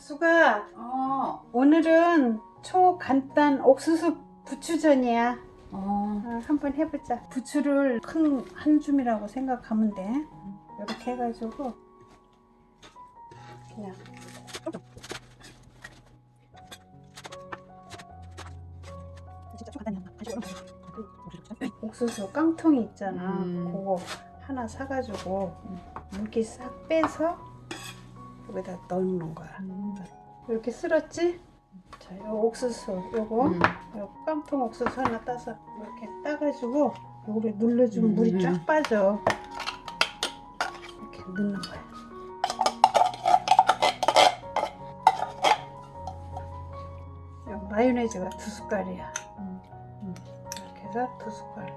수가 어. 오늘은 초간단 옥수수 부추전이야. 어. 아, 한번 해보자. 부추를 큰 한 줌이라고 생각하면 돼. 이렇게 해가지고 그냥 옥수수 깡통이 있잖아. 음. 그거 하나 사가지고 물기 싹 빼서 여기다 넣는 거야. 이렇게 쓸었지? 자, 요 옥수수 요거 음. 요 깡통 옥수수 하나 따서 이렇게 따가지고 요거를 눌러주면 음. 물이 쫙 빠져. 이렇게 넣는 거야. 요 마요네즈가 두 숟갈이야. 음. 이렇게 해서 두 숟갈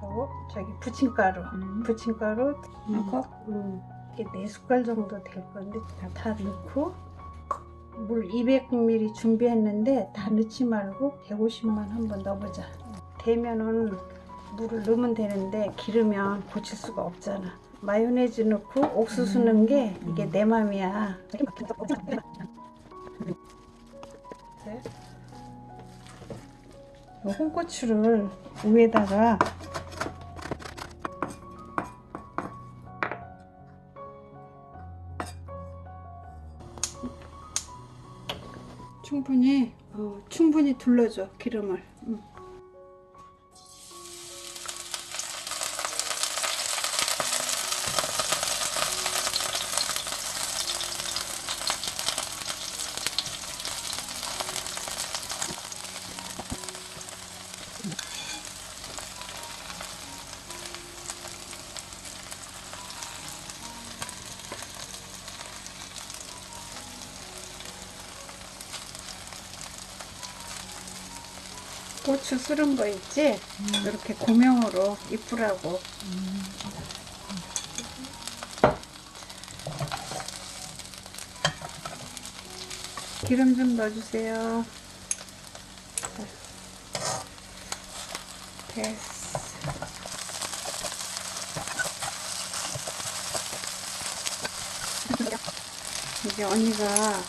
하고 저기 부침가루, 음. 부침가루 넣고? 음, 이게 네 숟갈 정도 될 건데 다, 다 넣고 물 200ml 준비했는데 다 넣지 말고 150만 한번 넣어보자. 되면은 물을 넣으면 되는데 기르면 고칠 수가 없잖아. 마요네즈 넣고 옥수수 넣은 게 이게 내 맘이야. 네. 요 홍고추를 위에다가 충분히 어, 충분히 둘러줘 기름을. 음. 고추 쓰른 거 있지? 이렇게 고명으로 이쁘라고. 기름 좀 넣어주세요. 자. 됐어. 이게 언니가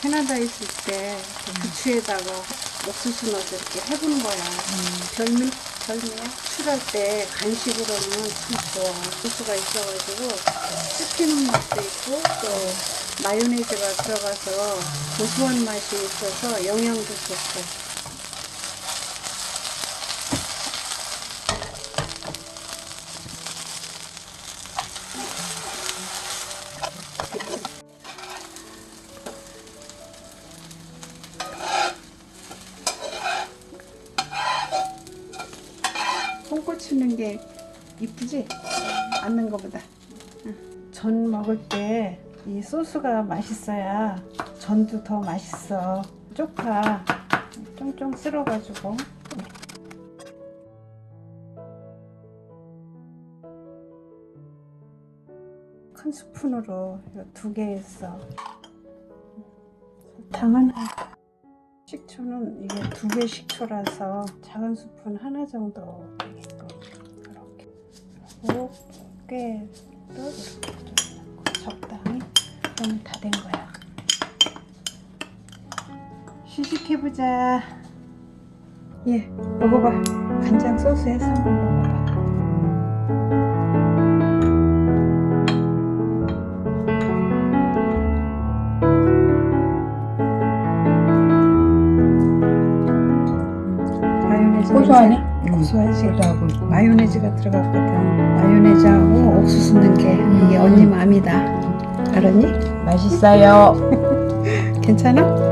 캐나다 있을 때 부추에다가 옥수수 넣어서 이렇게 해본 거야. 별미, 별미야? 출할 때 간식으로는 참 좋아. 옥수수가 있어가지고 씹히는 맛도 있고 또 마요네즈가 들어가서 고소한 맛이 있어서 영양도 좋고. 홍고추 넣은 게 이쁘지? 않는 거보다. 응. 전 먹을 때 이 소스가 맛있어야 전도 더 맛있어. 쪽파 쫑쫑 쓸어가지고. 큰 스푼으로 두 개 했어. 설탕은 식초는 이게 두 개 식초라서 작은 스푼 하나 정도 되게끔 이렇게. 그리고 깨도 이렇게 좀 넣고 적당히 그러면 다된 거야. 시식해보자. 예 먹어봐. 간장 소스에서 한번 먹어봐 마요네즈 고소하네? 냄새. 고소하지 마요네즈가 들어갔거든 마요네즈하고 옥수수 넣은 게 이게 언니 맘이다 알았니? 맛있어요. 괜찮아?